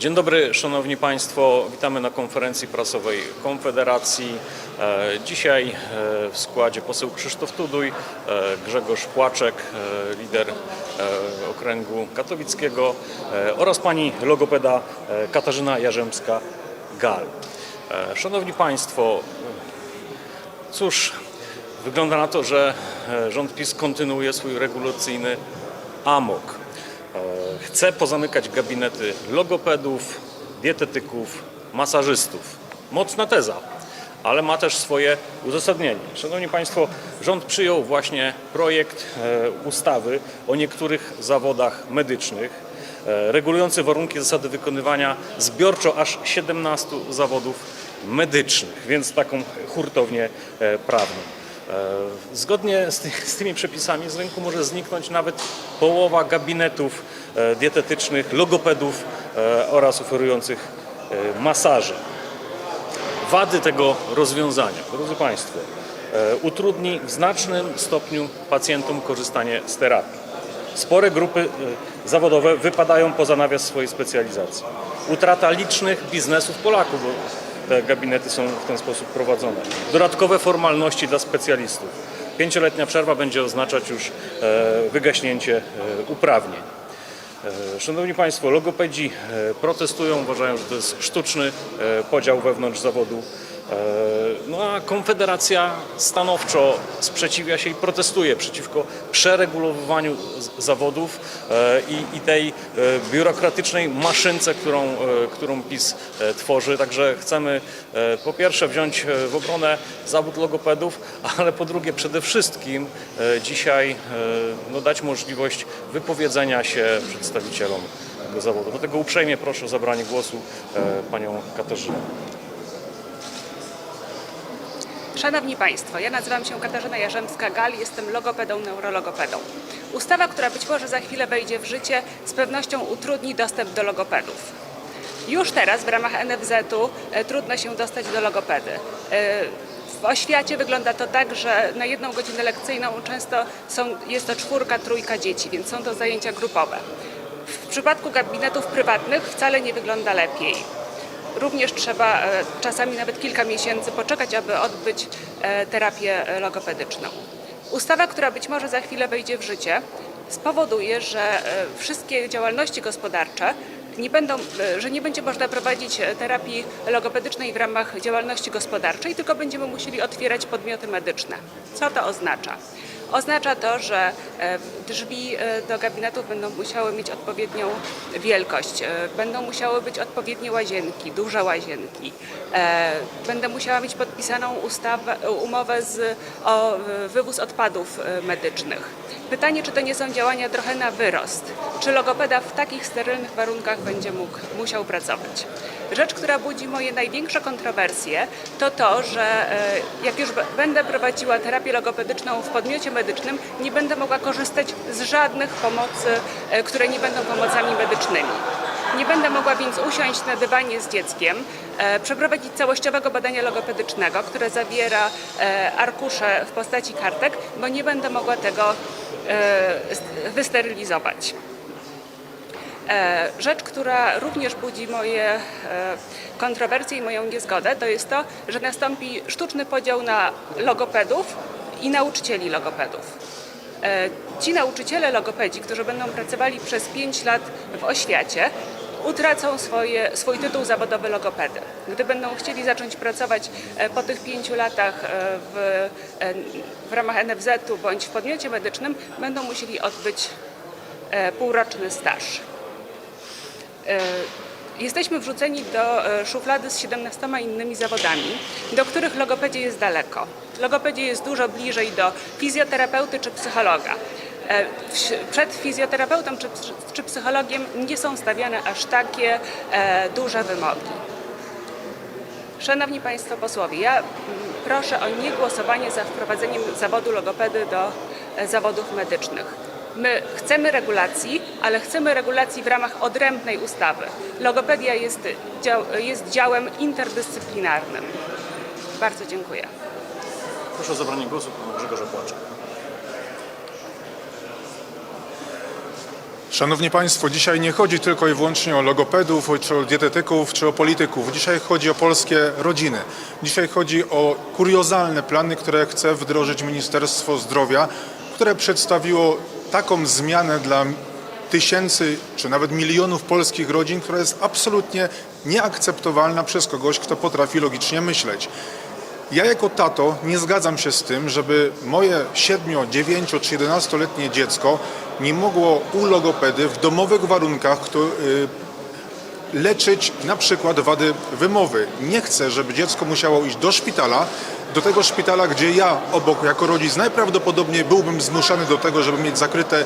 Dzień dobry, Szanowni Państwo. Witamy na konferencji prasowej Konfederacji. E, Dzisiaj e, w składzie poseł Krzysztof Tuduj, e, Grzegorz Płaczek, lider okręgu katowickiego oraz pani logopeda Katarzyna Jarzębska-Gal. Szanowni Państwo, cóż, wygląda na to, że rząd PiS kontynuuje swój regulacyjny amok. Chce pozamykać gabinety logopedów, dietetyków, masażystów. Mocna teza, ale ma też swoje uzasadnienie. Szanowni Państwo, rząd przyjął właśnie projekt e, ustawy o niektórych zawodach medycznych, e, regulujący warunki zasady wykonywania zbiorczo aż 17 zawodów medycznych, więc taką hurtownię e, prawną. E, Zgodnie z, ty, z tymi przepisami z rynku może zniknąć nawet połowa gabinetów e, dietetycznych, logopedów e, oraz oferujących masaże. Wady tego rozwiązania, drodzy Państwo, utrudni w znacznym stopniu pacjentom korzystanie z terapii. Spore grupy zawodowe wypadają poza nawias swojej specjalizacji. Utrata licznych biznesów Polaków, te gabinety są w ten sposób prowadzone. Dodatkowe formalności dla specjalistów. Pięcioletnia przerwa będzie oznaczać już e, wygaśnięcie e, uprawnień. E, Szanowni Państwo, logopedzi protestują, uważają, że to jest sztuczny podział wewnątrz zawodu. E, No a Konfederacja stanowczo sprzeciwia się i protestuje przeciwko przeregulowywaniu zawodów e, i, i tej e, biurokratycznej maszynce, którą, którą PiS tworzy. Także chcemy po pierwsze wziąć w obronę zawód logopedów, ale po drugie przede wszystkim dzisiaj no, dać możliwość wypowiedzenia się przedstawicielom tego zawodu. Dlatego uprzejmie proszę o zabranie głosu panią Katarzynę. Szanowni Państwo, ja nazywam się Katarzyna Jarzębska-Gal, jestem logopedą, neurologopedą. Ustawa, która być może za chwilę wejdzie w życie, z pewnością utrudni dostęp do logopedów. Już teraz w ramach NFZ-u e, trudno się dostać do logopedy. E, W oświacie wygląda to tak, że na jedną godzinę lekcyjną często są, jest to czwórka, trójka dzieci, więc są to zajęcia grupowe. W przypadku gabinetów prywatnych wcale nie wygląda lepiej. Również trzeba e, czasami nawet kilka miesięcy poczekać, aby odbyć e, terapię logopedyczną. Ustawa, która być może za chwilę wejdzie w życie, spowoduje, że e, wszystkie działalności gospodarcze nie będą, że nie będzie można prowadzić terapii logopedycznej w ramach działalności gospodarczej, tylko będziemy musieli otwierać podmioty medyczne. Co to oznacza? Oznacza to, że drzwi e, do gabinetów będą musiały mieć odpowiednią wielkość, e, będą musiały być odpowiednie łazienki, duże łazienki. E, Będę musiała mieć podpisaną ustawę, umowę z, o e, wywóz odpadów e, medycznych. Pytanie, czy to nie są działania trochę na wyrost? Czy logopeda w takich sterylnych warunkach będzie mógł, musiał pracować? Rzecz, która budzi moje największe kontrowersje, to to, że e, jak już będę prowadziła terapię logopedyczną w podmiocie medycznym, nie będę mogła korzystać z żadnych pomocy, e, które nie będą pomocami medycznymi. Nie będę mogła więc usiąść na dywanie z dzieckiem, e, przeprowadzić całościowego badania logopedycznego, które zawiera e, arkusze w postaci kartek, bo nie będę mogła tego wysterylizować. Rzecz, która również budzi moje kontrowersje i moją niezgodę, to jest to, że nastąpi sztuczny podział na logopedów i nauczycieli logopedów. E, Ci nauczyciele logopedzi, którzy będą pracowali przez 5 lat w oświacie, utracą swoje, swój tytuł zawodowy logopedy. Gdy będą chcieli zacząć pracować e, po tych pięciu latach e, w, w ramach NFZ-u bądź w podmiocie medycznym, będą musieli odbyć półroczny staż. Jesteśmy wrzuceni do e, szuflady z 17 innymi zawodami, do których logopedzie jest daleko. Logopedzie jest dużo bliżej do fizjoterapeuty czy psychologa. E, Przed fizjoterapeutą czy, czy psychologiem nie są stawiane aż takie e, duże wymogi. Szanowni Państwo posłowie, ja proszę o niegłosowanie za wprowadzeniem zawodu logopedy do zawodów medycznych. My chcemy regulacji, ale chcemy regulacji w ramach odrębnej ustawy. Logopedia jest, dział, jest działem interdyscyplinarnym. Bardzo dziękuję. Proszę o zabranie głosu pana Grzegorza Płaczka. Szanowni Państwo, dzisiaj nie chodzi tylko i wyłącznie o logopedów, czy o dietetyków, czy o polityków. Dzisiaj chodzi o polskie rodziny. Dzisiaj chodzi o kuriozalne plany, które chce wdrożyć Ministerstwo Zdrowia, które przedstawiło taką zmianę dla tysięcy, czy nawet milionów polskich rodzin, która jest absolutnie nieakceptowalna przez kogoś, kto potrafi logicznie myśleć. Ja jako tato nie zgadzam się z tym, żeby moje 7, 9 czy 11-letnie dziecko nie mogło u logopedy w domowych warunkach kto, y, leczyć na przykład wady wymowy. Nie chcę, żeby dziecko musiało iść do szpitala, do tego szpitala, gdzie ja obok jako rodzic najprawdopodobniej byłbym zmuszany do tego, żeby mieć zakryte, e,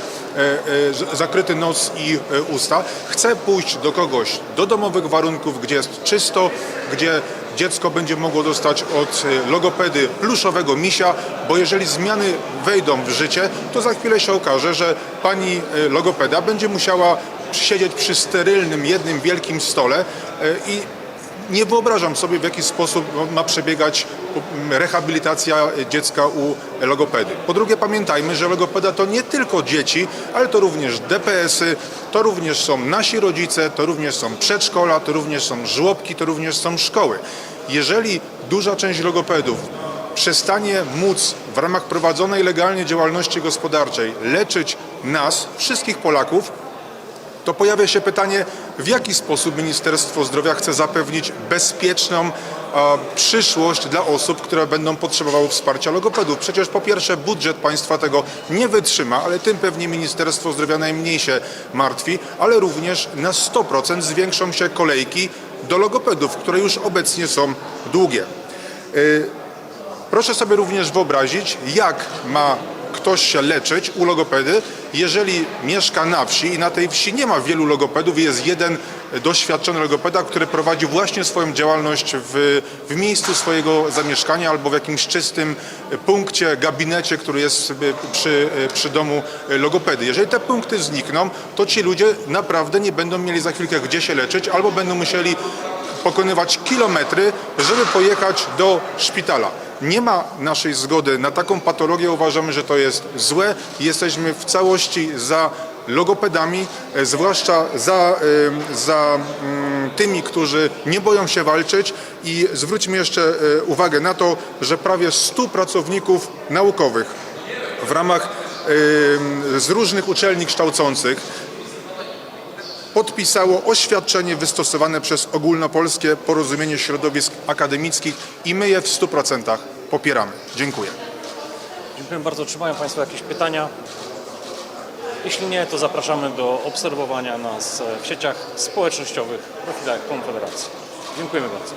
e, zakryty nos i e, usta. Chcę pójść do kogoś, do domowych warunków, gdzie jest czysto, gdzie dziecko będzie mogło dostać od logopedy pluszowego misia, bo jeżeli zmiany wejdą w życie, to za chwilę się okaże, że pani logopeda będzie musiała siedzieć przy sterylnym jednym wielkim stole e, i nie wyobrażam sobie, w jaki sposób ma przebiegać rehabilitacja dziecka u logopedy. Po drugie, pamiętajmy, że logopeda to nie tylko dzieci, ale to również DPS-y, to również są nasi rodzice, to również są przedszkola, to również są żłobki, to również są szkoły. Jeżeli duża część logopedów przestanie móc w ramach prowadzonej legalnie działalności gospodarczej leczyć nas, wszystkich Polaków, to pojawia się pytanie, w jaki sposób Ministerstwo Zdrowia chce zapewnić bezpieczną a, przyszłość dla osób, które będą potrzebowały wsparcia logopedów. Przecież po pierwsze budżet państwa tego nie wytrzyma, ale tym pewnie Ministerstwo Zdrowia najmniej się martwi, ale również na 100% zwiększą się kolejki do logopedów, które już obecnie są długie. Proszę sobie również wyobrazić, jak ma ktoś się leczyć u logopedy, jeżeli mieszka na wsi i na tej wsi nie ma wielu logopedów, jest jeden doświadczony logopeda, który prowadzi właśnie swoją działalność w, w miejscu swojego zamieszkania albo w jakimś czystym punkcie, gabinecie, który jest przy, przy domu logopedy. Jeżeli te punkty znikną, to ci ludzie naprawdę nie będą mieli za chwilkę gdzie się leczyć albo będą musieli pokonywać kilometry, żeby pojechać do szpitala. Nie ma naszej zgody na taką patologię. Uważamy, że to jest złe. Jesteśmy w całości za logopedami, e, zwłaszcza za, za mm, tymi, którzy nie boją się walczyć i zwróćmy jeszcze e, uwagę na to, że prawie 100 pracowników naukowych w ramach z różnych uczelni kształcących podpisało oświadczenie wystosowane przez Ogólnopolskie Porozumienie Środowisk Akademickich i my je w 100% popieramy. Dziękuję. Dziękuję bardzo. Czy mają Państwo jakieś pytania? Jeśli nie, to zapraszamy do obserwowania nas w sieciach społecznościowych, profilach Konfederacji. Dziękujemy bardzo.